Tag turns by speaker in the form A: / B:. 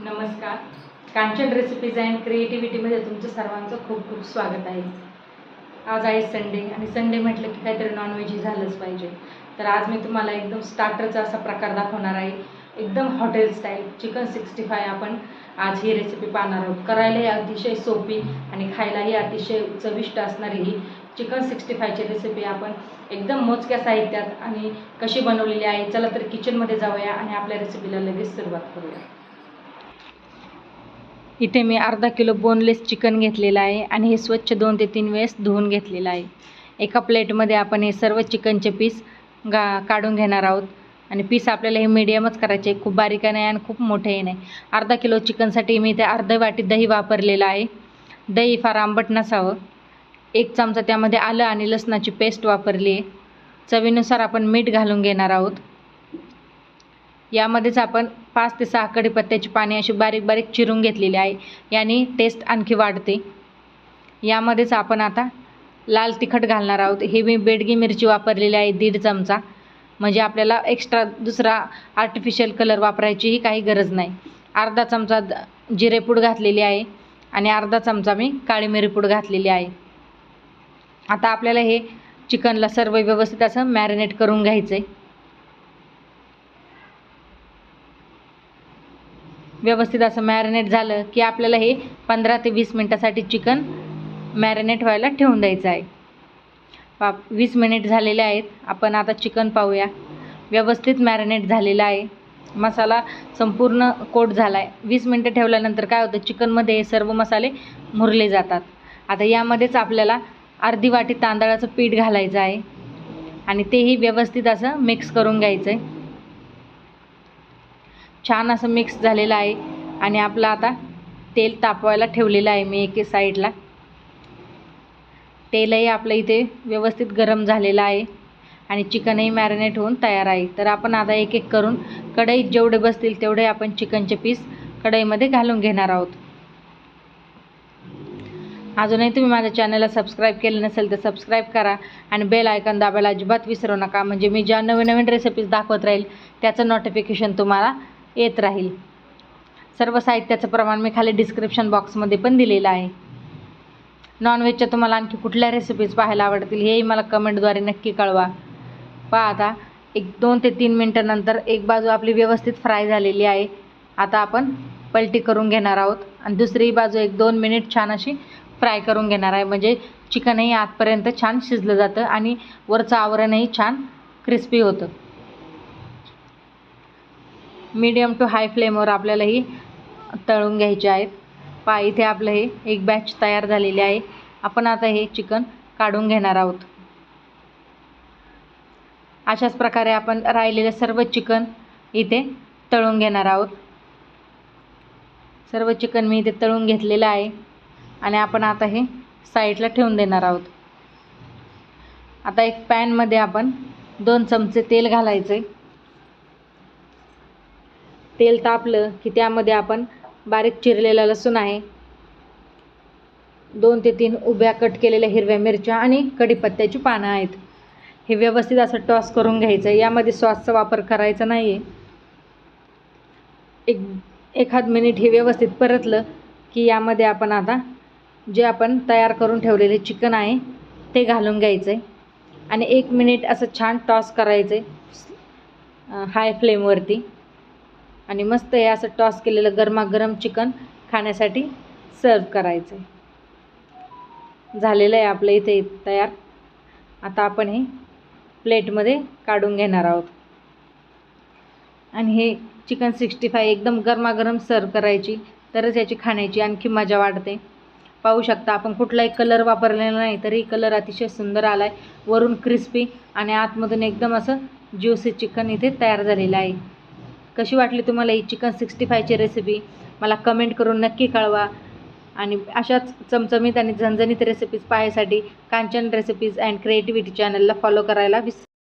A: नमस्कार. Kanchan recipes and क्रिएटिव्हिटीमध्ये तुमचं सर्वांचं खूप खूप स्वागत आहे. आज आहे संडे आणि संडे म्हटलं की काहीतरी नॉनव्हेज झालंच पाहिजे. तर आज मी तुम्हाला एकदम स्टार्टरचा असा प्रकार दाखवणार आहे. एकदम hotel style chicken sixty five आपण आज ही रेसिपी पाहणार आहोत. करायलाही अतिशय सोपी आणि खायलाही अतिशय चविष्ट असणारी ही चिकन सिक्स्टी फायची रेसिपी आपण एकदम मोजक्या साहित्यात आणि कशी बनवलेली आहे चला तर किचनमध्ये जाऊया आणि आपल्या रेसिपीला लगेच सुरुवात करूया. इथे मी अर्धा किलो बोनलेस चिकन घेतलेलं आहे आणि हे स्वच्छ दोन ते तीन वेळेस धुवून घेतलेलं आहे. एका प्लेटमध्ये आपण हे सर्व चिकनचे पीस गा काढून घेणार आहोत. आणि पीस आपल्याला हे मीडियमच करायचे खूप बारीक नाही आणि खूप मोठेही नाही. अर्धा किलो चिकनसाठी मी इथे अर्धा वाटी दही वापरलेलं आहे. दही फार आंबट नसावं. एक चमचा त्यामध्ये आलं आणि लसणाची पेस्ट वापरली आहे. चवीनुसार आपण मीठ घालून घेणार आहोत. यामध्येच आपण पाच ते सहा कढीपत्त्याची पाने अशी बारीक बारीक चिरून घेतलेली आहे. याने टेस्ट आणखी वाढते. यामध्येच आपण आता लाल तिखट घालणार आहोत. हे मी बेडगी मिरची वापरलेली आहे दीड चमचा. म्हणजे आपल्याला एक्स्ट्रा दुसरा आर्टिफिशियल कलर वापरायचीही काही गरज नाही. अर्धा चमचा द- जिरेपूड घातलेली आहे आणि अर्धा चमचा मी काळी मिरीपूड घातलेली आहे. आता आपल्याला हे चिकनला सर्व व्यवस्थित असं मॅरिनेट करून घ्यायचं आहे व्यवस्थित असं मॅरिनेट झालं की आपल्याला हे पंधरा ते वीस मिनटासाठी चिकन मॅरिनेट व्हायला ठेवून द्यायचं आहे. पा वीस मिनिट झालेले आहेत. आपण आता चिकन पाहूया. व्यवस्थित मॅरिनेट झालेलं आहे. मसाला संपूर्ण कोट झाला आहे वीस मिनटं ठेवल्यानंतर काय होतं? चिकनमध्ये हे सर्व मसाले मुरले जातात. आता यामध्येच आपल्याला अर्धी वाटी तांदळाचं पीठ घालायचं आहे. आणि तेही व्यवस्थित असं मिक्स करून घ्यायचं आहे छान असं मिक्स झालेलं आहे. आणि आपलं आता तेल तापवायला ठेवलेलं आहे मी एके साईडला तेलही आपलं इथे व्यवस्थित गरम झालेलं आहे. आणि चिकनही मॅरिनेट होऊन तयार आहे. तर आपण आता एक एक करून कढईत जेवढे बसतील तेवढे आपण चिकनचे पीस कढईमध्ये घालून घेणार आहोत. अजूनही तुम्ही माझ्या चॅनलला सबस्क्राईब केलं नसेल तर सबस्क्राईब करा आणि बेल आयकन दाबायला अजिबात विसरू नका. म्हणजे मी ज्या नवीन नवीन रेसिपीज दाखवत राहील त्याचं नोटिफिकेशन तुम्हाला येत राहील. सर्व साहित्याचं प्रमाण मी खाली डिस्क्रिप्शन बॉक्समध्ये पण दिलेलं आहे. नॉनव्हेजच्या तुम्हाला आणखी कुठल्या रेसिपीज पाहायला आवडतील हेही मला कमेंटद्वारे नक्की कळवा. पहा आता एक दोन ते तीन मिनटानंतर एक बाजू आपली व्यवस्थित फ्राय झालेली आहे. आता आपण पलटी करून घेणार आहोत आणि दुसरी बाजू एक दोन मिनिट छान अशी फ्राय करून घेणार आहे. म्हणजे चिकनही आतपर्यंत छान शिजलं जातं आणि वरचं आवरणही छान क्रिस्पी होतं. मीडियम टू हाय फ्लेमवर आपल्याला ही तळून घ्यायचे आहेत. पा इथे आपलं हे एक बॅच तयार झालेली आहे. आपण आता हे चिकन काढून घेणार आहोत. अशाच प्रकारे आपण राहिलेले सर्व चिकन इथे तळून घेणार आहोत. सर्व चिकन मी इथे तळून घेतलेलं आहे आणि आपण आता हे साईडला ठेवून देणार आहोत. आता एक पॅनमध्ये आपण दोन चमचे तेल घालायचे. तेल तापलं की त्यामध्ये आपण बारीक चिरलेला लसूण आहे. दोन ते तीन उभ्या कट केलेल्या हिरव्या मिरच्या आणि कढीपत्त्याची पानं आहेत. हे व्यवस्थित असं टॉस करून घ्यायचं. यामध्ये सॉसचा वापर करायचा नाही आहे एक एखाद मिनिट हे व्यवस्थित परतलं की यामध्ये आपण आता जे आपण तयार करून ठेवलेले चिकन आहे ते घालून घ्यायचं आहे आणि एक मिनिट असं छान टॉस करायचं आहे हाय फ्लेमवरती आणि मस्त हे असं टॉस केलेलं गरमागरम चिकन खाण्यासाठी सर्व करायचं आहे झालेलं आहे आपलं इथे तयार. आता आपण हे प्लेटमध्ये काढून घेणार आहोत. आणि हे चिकन सिक्स्टी फाय एकदम गरमागरम सर्व करायची तरच याची खाण्याची आणखी मजा वाढते. पाहू शकता आपण कुठलाही कलर वापरलेला नाही तरी कलर अतिशय सुंदर आला आहे वरून क्रिस्पी आणि आतमधून एकदम असं ज्युसी चिकन इथे तयार झालेलं आहे. कशी वाटली तुम्हाला ही चिकन सिक्स्टी फायची रेसिपी मला कमेंट करून नक्की कळवा. आणि अशाच चमचमीत आणि झणझणीत रेसिपीज पाहायसाठी कांचन रेसिपीज अँड क्रिएटिव्हिटी चॅनलला फॉलो करायला विस